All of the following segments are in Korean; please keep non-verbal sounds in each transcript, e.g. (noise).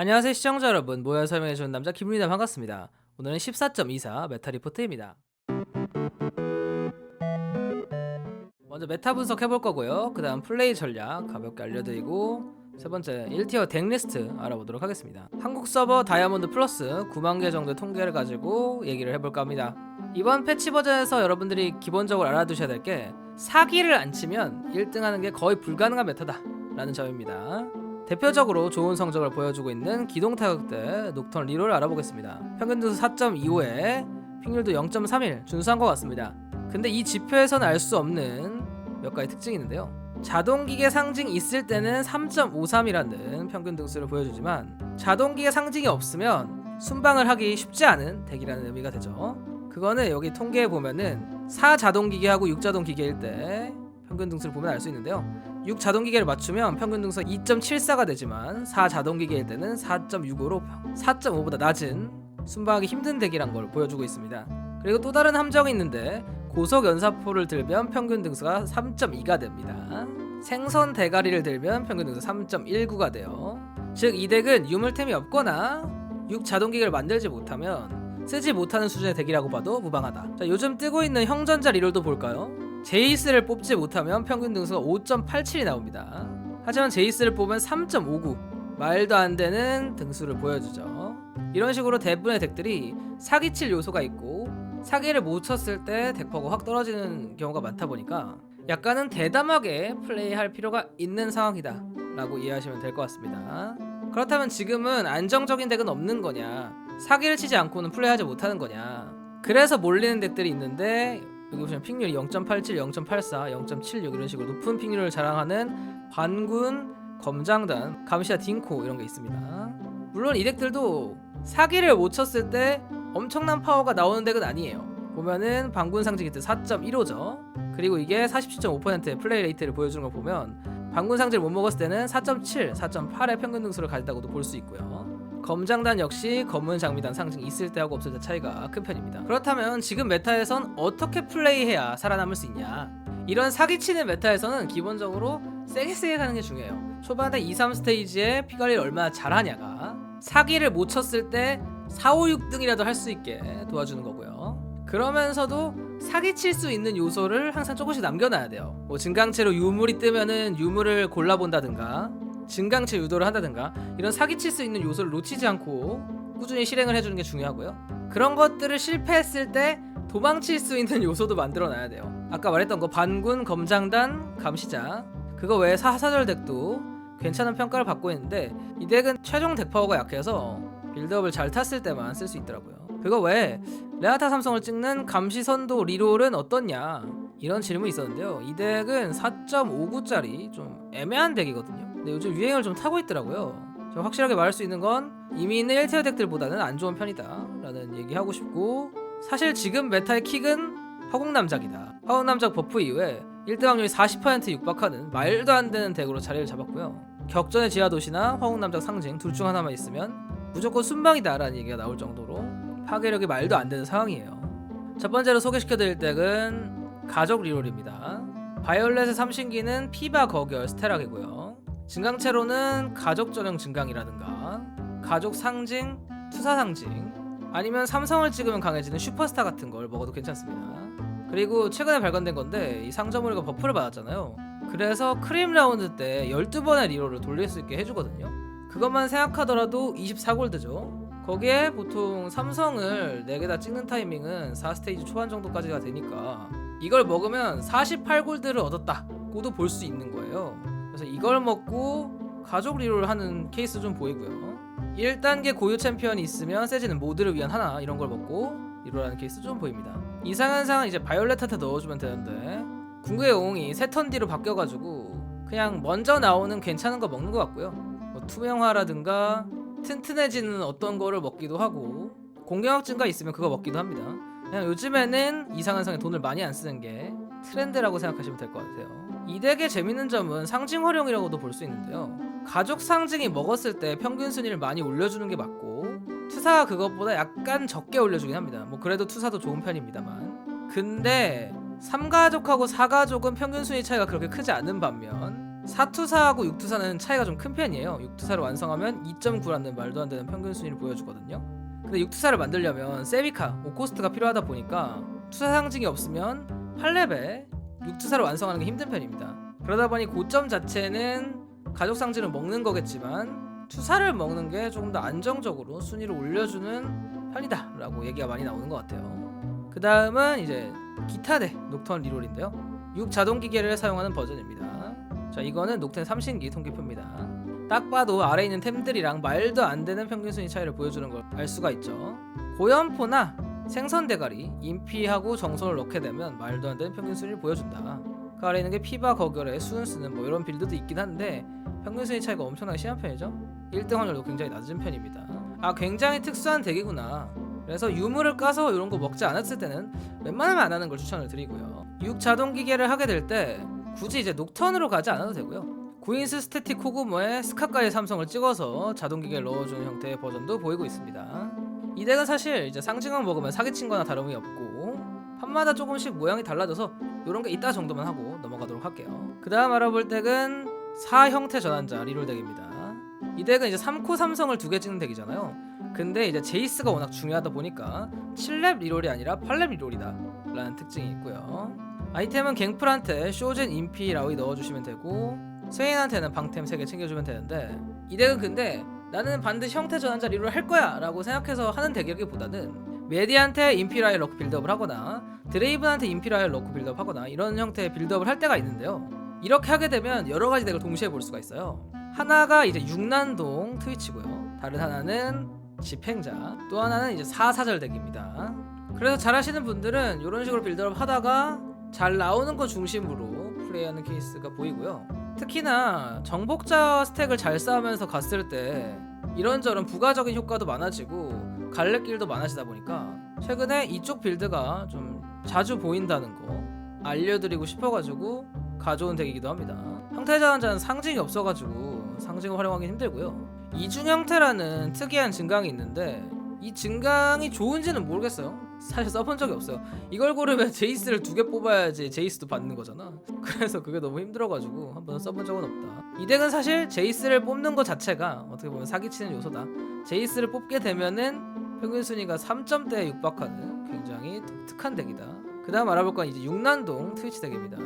안녕하세요 시청자 여러분. 모여 설명해 주는 남자 김민입니다. 반갑습니다. 오늘은 14.24 메타 리포트입니다. 먼저 메타 분석 해 볼 거고요. 그 다음 플레이 전략 가볍게 알려드리고 세 번째 1티어 덱 리스트 알아보도록 하겠습니다. 한국 서버 다이아몬드 플러스 9만 개 정도의 통계를 가지고 얘기를 해볼까 합니다. 이번 패치 버전에서 여러분들이 기본적으로 알아두셔야 될 게 사기를 안 치면 1등 하는 게 거의 불가능한 메타다 라는 점입니다 대표적으로 좋은 성적을 보여주고 있는 기동 타격대 녹턴 리롤을 알아보겠습니다. 평균 등수 4.25에 픽률도 0.31 준수한 것 같습니다. 근데 이 지표에서는 알수 없는 몇 가지 특징이 있는데요. 자동기계 상징 있을 때는 3.53이라는 평균 등수를 보여주지만 자동기계 상징이 없으면 순방을 하기 쉽지 않은 덱이라는 의미가 되죠. 그거는 여기 통계에 보면은 4자동기계하고 6자동기계일 때 평균 등수를 보면 알 수 있는데요. 6 자동기계를 맞추면 평균 등수가 2.74가 되지만 4 자동기계일 때는 4.65로 4.5보다 낮은 순방하기 힘든 덱이란 걸 보여주고 있습니다. 그리고 또 다른 함정이 있는데 고속 연사포를 들면 평균 등수가 3.2가 됩니다. 생선 대가리를 들면 평균 등수 3.19가 돼요. 즉 이 덱은 유물템이 없거나 6 자동기계를 만들지 못하면 쓰지 못하는 수준의 덱이라고 봐도 무방하다. 자, 요즘 뜨고 있는 형전자 리롤도 볼까요? 제이스를 뽑지 못하면 평균 등수가 5.87이 나옵니다. 하지만 제이스를 뽑으면 3.59 말도 안 되는 등수를 보여주죠. 이런 식으로 대부분의 덱들이 사기칠 요소가 있고 사기를 못 쳤을 때 덱퍼가 확 떨어지는 경우가 많다 보니까 약간은 대담하게 플레이할 필요가 있는 상황이다 라고 이해하시면 될 것 같습니다. 그렇다면 지금은 안정적인 덱은 없는 거냐 사기를 치지 않고는 플레이하지 못하는 거냐 그래서 몰리는 덱들이 있는데 여기 보시면 픽률이 0.87, 0.84, 0.76 이런 식으로 높은 픽률을 자랑하는 반군, 검장단, 감시아 딩코 이런 게 있습니다. 물론 이 덱들도 사기를 못 쳤을 때 엄청난 파워가 나오는 덱은 아니에요. 보면은 반군 상징 히트 4.15죠. 그리고 이게 47.5%의 플레이 레이트를 보여주는 걸 보면 반군 상징을 못 먹었을 때는 4.7, 4.8의 평균 등수를 가졌다고도 볼 수 있고요. 검장단 역시 검은 장미단 상징 있을 때하고 없을 때 차이가 큰 편입니다. 그렇다면 지금 메타에선 어떻게 플레이해야 살아남을 수 있냐? 이런 사기치는 메타에서는 기본적으로 세게 세게 가는 게 중요해요. 초반에 2, 3스테이지에 피 관리를 얼마나 잘하냐가 사기를 못 쳤을 때 4, 5, 6등이라도 할 수 있게 도와주는 거고요. 그러면서도 사기칠 수 있는 요소를 항상 조금씩 남겨놔야 돼요. 뭐 증강체로 유물이 뜨면은 유물을 골라본다든가 증강체 유도를 한다든가 이런 사기칠 수 있는 요소를 놓치지 않고 꾸준히 실행을 해주는 게 중요하고요. 그런 것들을 실패했을 때 도망칠 수 있는 요소도 만들어놔야 돼요. 아까 말했던 거 반군, 검장단, 감시자 그거 외에 사사절 덱도 괜찮은 평가를 받고 있는데 이 덱은 최종 덱 파워가 약해서 빌드업을 잘 탔을 때만 쓸 수 있더라고요. 그거 외에 레아타 삼성을 찍는 감시선도 리롤은 어떻냐 이런 질문이 있었는데요. 이 덱은 4.59짜리 좀 애매한 덱이거든요. 근데 요즘 유행을 좀 타고 있더라고요. 저 확실하게 말할 수 있는 건 이미 있는 1티어 덱들보다는 안 좋은 편이다 라는 얘기하고 싶고 사실 지금 메타의 킥은 화공남작이다. 화공남작 버프 이후에 1등 확률이 40% 육박하는 말도 안 되는 덱으로 자리를 잡았고요. 격전의 지하도시나 화공남작 상징 둘 중 하나만 있으면 무조건 순방이다라는 얘기가 나올 정도로 파괴력이 말도 안 되는 상황이에요. 첫 번째로 소개시켜드릴 덱은 가족 리롤입니다. 바이올렛의 삼신기는 피바 거결 스테락이고요. 증강체로는 가족 전용 증강이라든가 가족 상징, 투사 상징 아니면 삼성을 찍으면 강해지는 슈퍼스타 같은 걸 먹어도 괜찮습니다. 그리고 최근에 발견된 건데 이 상점우리가 버프를 받았잖아요. 그래서 크림 라운드 때 12번의 리롤을 돌릴 수 있게 해주거든요. 그것만 생각하더라도 24골드죠. 거기에 보통 삼성을 4개 다 찍는 타이밍은 4스테이지 초반 정도까지가 되니까 이걸 먹으면 48골드를 얻었다고도 볼 수 있는 거예요. 그래서 이걸 먹고 가족 리롤 하는 케이스 좀 보이고요. 1단계 고유 챔피언이 있으면 세지는 모드를 위한 하나 이런 걸 먹고 리롤하는 케이스 좀 보입니다. 이상한 상은 이제 바이올렛한테 넣어주면 되는데 궁극의 영웅이 세턴 뒤로 바뀌어가지고 그냥 먼저 나오는 괜찮은 거 먹는 것 같고요. 뭐 투명화라든가 튼튼해지는 어떤 거를 먹기도 하고 공격력 증가 있으면 그거 먹기도 합니다. 그냥 요즘에는 이상한 상에 돈을 많이 안 쓰는 게 트렌드라고 생각하시면 될 것 같아요. 이 덱의 재밌는 점은 상징 활용이라고도 볼 수 있는데요. 가족 상징이 먹었을 때 평균 순위를 많이 올려주는 게 맞고 투사가 그것보다 약간 적게 올려주긴 합니다. 뭐 그래도 투사도 좋은 편입니다만. 근데 3가족하고 4가족은 평균 순위 차이가 그렇게 크지 않은 반면 4투사하고 6투사는 차이가 좀 큰 편이에요 6투사를 완성하면 2.9라는 말도 안 되는 평균 순위를 보여주거든요 근데 6투사를 만들려면 세비카, 오코스트가 필요하다 보니까 투사 상징이 없으면 8렙에 6투사를 완성하는 게 힘든 편입니다. 그러다 보니 고점 자체는 가족 상징을 먹는 거겠지만 투사를 먹는 게 조금 더 안정적으로 순위를 올려주는 편이다 라고 얘기가 많이 나오는 것 같아요. 그 다음은 이제 기타 대 녹턴 리롤인데요. 6 자동 기계를 사용하는 버전입니다. 자 이거는 녹텐 3신기 통계표입니다. 딱 봐도 아래 있는 템들이랑 말도 안 되는 평균 순위 차이를 보여주는 걸 알 수가 있죠. 고연포나 생선 대가리, 인피하고 정선을 넣게 되면 말도 안 되는 평균 순위를 보여준다. 그 아래 있는 게 피바 거결의 수은수는 뭐 이런 빌드도 있긴 한데 평균 순위 차이가 엄청나게 심한 편이죠. 1등 확률도 굉장히 낮은 편입니다. 아 굉장히 특수한 덱이구나. 그래서 유물을 까서 이런 거 먹지 않았을 때는 웬만하면 안 하는 걸 추천을 드리고요. 6 자동 기계를 하게 될 때 굳이 이제 녹턴으로 가지 않아도 되고요. 구인스 스태틱 코그모에 스카까지 삼성을 찍어서 자동 기계를 넣어주는 형태의 버전도 보이고 있습니다 이 덱은 사실 이제 상징만 먹으면 사기친 거나 다름이 없고 판마다 조금씩 모양이 달라져서 이런 게 있다 정도만 하고 넘어가도록 할게요. 그 다음 알아볼 덱은 4 형태 전환자 리롤 덱입니다. 이 덱은 이제 3코 삼성을 두 개 찍는 덱이잖아요. 근데 이제 제이스가 워낙 중요하다 보니까 7렙 리롤이 아니라 8렙 리롤이다 라는 특징이 있고요. 아이템은 갱플한테 쇼젠 인피 라위 넣어주시면 되고 스웨인한테는 방템 3개 챙겨주면 되는데 이 덱은 근데 나는 반드시 형태 전환 자 리롤 할 거야 라고 생각해서 하는 덱이기보다는 메디한테 인피라이 럭 빌드업을 하거나 드레이븐한테 인피라이 럭 빌드업 하거나 이런 형태의 빌드업을 할 때가 있는데요. 이렇게 하게 되면 여러 가지 덱을 동시에 볼 수가 있어요. 하나가 이제 육난동 트위치고요. 다른 하나는 집행자. 또 하나는 이제 사사절 덱입니다. 그래서 잘 하시는 분들은 이런 식으로 빌드업 하다가 잘 나오는 거 중심으로 플레이하는 케이스가 보이고요 특히나 정복자 스택을 잘 쌓으면서 갔을 때 이런저런 부가적인 효과도 많아지고 갈래길도 많아지다 보니까 최근에 이쪽 빌드가 좀 자주 보인다는 거 알려드리고 싶어가지고 가져온 덱이기도 합니다. 형태자원자는 상징이 없어가지고 상징을 활용하기 힘들고요. 이중 형태라는 특이한 증강이 있는데 이 증강이 좋은지는 모르겠어요 사실 써본 적이 없어요. 이걸 고르면 제이스를 두 개 뽑아야지 제이스도 받는 거잖아. (laughs) 그래서 그게 너무 힘들어가지고 한번 써본 적은 없다. 이 덱은 사실 제이스를 뽑는 것 자체가 어떻게 보면 사기치는 요소다. 제이스를 뽑게 되면은 평균 순위가 3점대에 육박하는 굉장히 독특한 덱이다. 그 다음 알아볼 건 이제 육난동 트위치 덱입니다.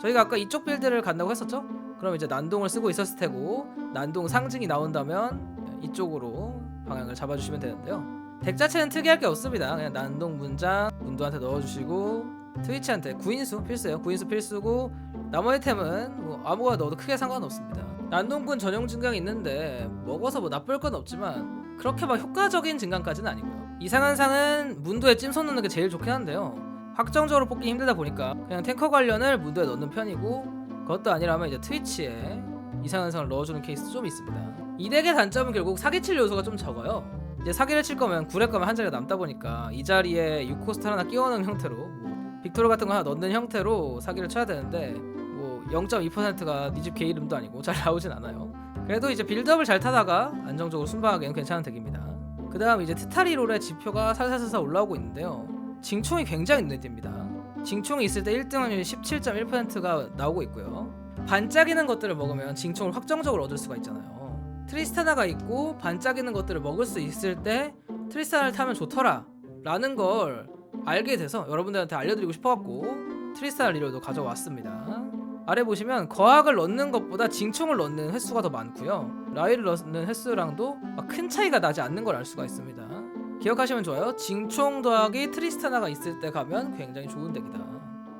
저희가 아까 이쪽 빌드를 간다고 했었죠? 그럼 이제 난동을 쓰고 있었을 테고 난동 상징이 나온다면 이쪽으로 방향을 잡아주시면 되는데요 덱 자체는 특이할 게 없습니다. 그냥 난동 문장 문도한테 넣어주시고 트위치한테 구인수 필수예요. 구인수 필수고 나머지 템은 뭐 아무거나 넣어도 크게 상관없습니다. 난동군 전용 증강이 있는데 먹어서 뭐 나쁠 건 없지만 그렇게 막 효과적인 증강까지는 아니고요. 이상한 상은 문도에 찜손 넣는 게 제일 좋긴 한데요. 확정적으로 뽑기 힘들다 보니까 그냥 탱커 관련을 문도에 넣는 편이고 그것도 아니라면 이제 트위치에 이상한 상을 넣어주는 케이스 좀 있습니다. 이 덱의 단점은 결국 사기칠 요소가 좀 적어요 이제 사기를 칠 거면 구렛 거면 한 자리가 남다 보니까 이 자리에 6코스트 하나 끼워넣은 형태로 뭐 빅토르 같은 거 하나 넣는 형태로 사기를 쳐야 되는데 뭐 0.2%가 네집개 이름도 아니고 잘 나오진 않아요. 그래도 이제 빌드업을 잘 타다가 안정적으로 순방하기에는 괜찮은 덱입니다. 그 다음 이제 트타리 롤의 지표가 살살살살 올라오고 있는데요. 징총이 굉장히 눈에 띕니다. 징총이 있을 때 1등 확률이 17.1%가 나오고 있고요. 반짝이는 것들을 먹으면 징총을 확정적으로 얻을 수가 있잖아요 트리스타나가 있고 반짝이는 것들을 먹을 수 있을 때 트리스타나를 타면 좋더라 라는 걸 알게 돼서 여러분들한테 알려드리고 싶어갖고 트리스타나 리로도 가져왔습니다. 아래 보시면 거학을 넣는 것보다 징총을 넣는 횟수가 더 많고요. 라이를 넣는 횟수랑도 막큰 차이가 나지 않는 걸 알 수가 있습니다. 기억하시면 좋아요. 징총 더하기 트리스타나가 있을 때 가면 굉장히 좋은 덱이다.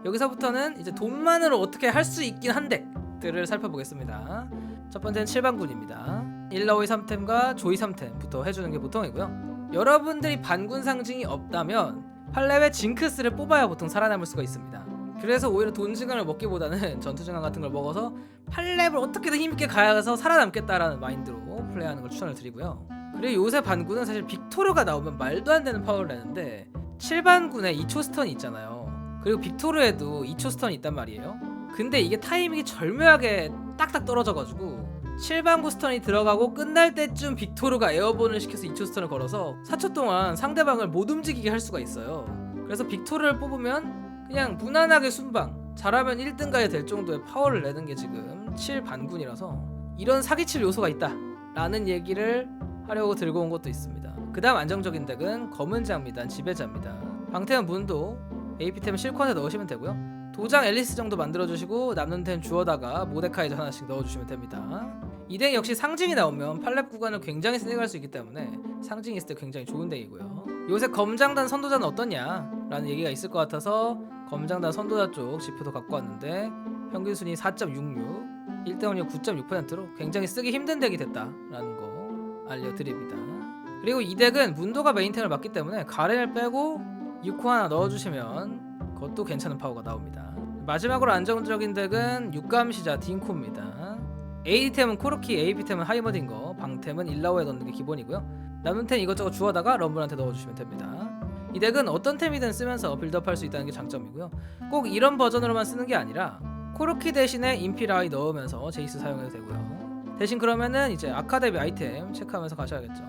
여기서부터는 이제 돈만으로 어떻게 할 수 있긴 한 덱들을 살펴보겠습니다. 첫 번째는 7반군입니다 1라오이 3템과 조이 3템부터 해주는 게 보통이고요. 여러분들이 반군 상징이 없다면 8렙의 징크스를 뽑아야 보통 살아남을 수가 있습니다. 그래서 오히려 돈 증강을 먹기보다는 (laughs) 전투 증강 같은 걸 먹어서 8렙을 어떻게든 힘있게 가야해서 살아남겠다라는 마인드로 플레이하는 걸 추천을 드리고요. 그리고 요새 반군은 사실 빅토르가 나오면 말도 안 되는 파워를 내는데 7반군에 2초 스턴이 있잖아요. 그리고 빅토르에도 2초 스턴이 있단 말이에요. 근데 이게 타이밍이 절묘하게 딱딱 떨어져가지고 7반구 스턴이 들어가고 끝날 때쯤 빅토르가 에어본을 시켜서 2초 스턴을 걸어서 4초 동안 상대방을 못 움직이게 할 수가 있어요. 그래서 빅토르를 뽑으면 그냥 무난하게 순방 잘하면 1등가에 될 정도의 파워를 내는 게 지금 7 반군이라서 이런 사기칠 요소가 있다 라는 얘기를 하려고 들고 온 것도 있습니다. 그 다음 안정적인 덱은 검은 장미단 지배자입니다. 방태현 문도 AP템 실컷에 넣으시면 되고요. 도장 앨리스 정도 만들어주시고 남는 템 주워다가 모데카이저 하나씩 넣어주시면 됩니다 이덱 역시 상징이 나오면 팔렙 구간을 굉장히 갈수 있기 때문에 상징이 있을 때 굉장히 좋은 덱이고요. 요새 검장단 선도자는 어떠냐 라는 얘기가 있을 것 같아서 검장단 선도자 쪽 지표도 갖고 왔는데 평균 순위 4.66 1등원이 9.6%로 굉장히 쓰기 힘든 덱이 됐다라는 거 알려드립니다. 그리고 이 덱은 문도가 메인템을 맞기 때문에 가렌을 빼고 6호 하나 넣어주시면 그것도 괜찮은 파워가 나옵니다. 마지막으로 안정적인 덱은 육감시자 딩코입니다 AD템은 코르키, AP템은 하이머딩거, 방템은 일라오에 넣는 게 기본이고요. 남은 템 이것저것 주워다가 럼블한테 넣어주시면 됩니다. 이 덱은 어떤 템이든 쓰면서 빌드업할 수 있다는 게 장점이고요. 꼭 이런 버전으로만 쓰는 게 아니라 코르키 대신에 인피라이 넣으면서 제이스 사용해도 되고요. 대신 그러면은 이제 아카데미 아이템 체크하면서 가셔야겠죠.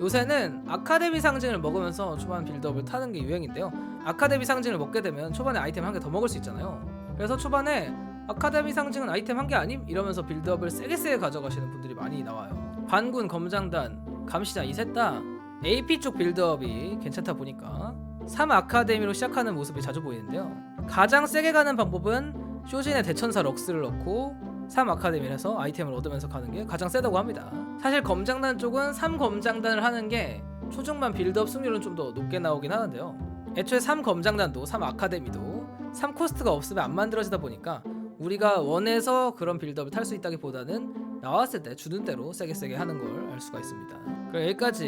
요새는 아카데미 상징을 먹으면서 초반 빌드업을 타는 게 유행인데요. 아카데미 상징을 먹게 되면 초반에 아이템 한 개 더 먹을 수 있잖아요. 그래서 초반에 아카데미 상징은 아이템 한 개 아님? 이러면서 빌드업을 세게 세게 가져가시는 분들이 많이 나와요. 반군, 검장단, 감시자 이셋 다 AP 쪽 빌드업이 괜찮다 보니까 3 아카데미로 시작하는 모습이 자주 보이는데요. 가장 세게 가는 방법은 쇼진의 대천사 럭스를 넣고 3 아카데미를 해서 아이템을 얻으면서 가는 게 가장 세다고 합니다. 사실 검장단 쪽은 3 검장단을 하는 게 초중반 빌드업 승률은 좀 더 높게 나오긴 하는데요. 애초에 3 검장단도 3 아카데미도 3 코스트가 없으면 안 만들어지다 보니까 우리가 원해서 그런 빌드업을 탈 수 있다기보다는 나왔을 때 주는 대로 세게 세게 하는 걸 알 수가 있습니다. 그럼 여기까지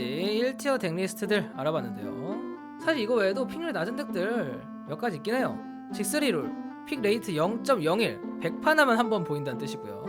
1티어 덱리스트들 알아봤는데요. 사실 이거 외에도 픽률 낮은 덱들 몇 가지 있긴 해요. 직스리룰 픽 레이트 0.01 100파나만 한번 보인다는 뜻이고요.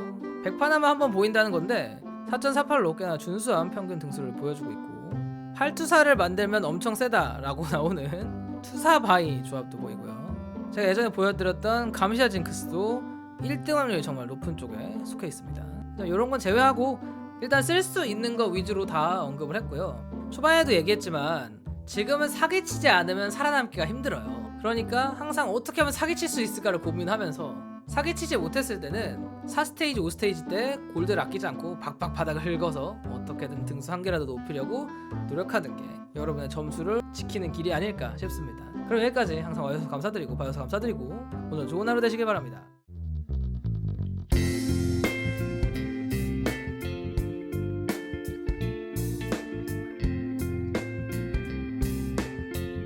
100파나만 한번 보인다는 건데 4.48로 꽤나 준수한 평균 등수를 보여주고 있고 팔투사를 만들면 엄청 세다라고 (laughs) 나오는 투사 바이 조합도 보이고요. 제가 예전에 보여드렸던 감시아 징크스도 1등 확률이 정말 높은 쪽에 속해 있습니다. 이런 건 제외하고 일단 쓸 수 있는 거 위주로 다 언급을 했고요. 초반에도 얘기했지만 지금은 사기치지 않으면 살아남기가 힘들어요. 그러니까 항상 어떻게 하면 사기칠 수 있을까를 고민하면서 사기치지 못했을 때는 4스테이지 5스테이지 때 골드를 아끼지 않고 박박 바닥을 긁어서 어떻게든 등수 한 개라도 높이려고 노력하는 게 여러분의 점수를 지키는 길이 아닐까 싶습니다. 그럼 여기까지 항상 와주셔서 감사드리고 봐주셔서 감사드리고 오늘 좋은 하루 되시길 바랍니다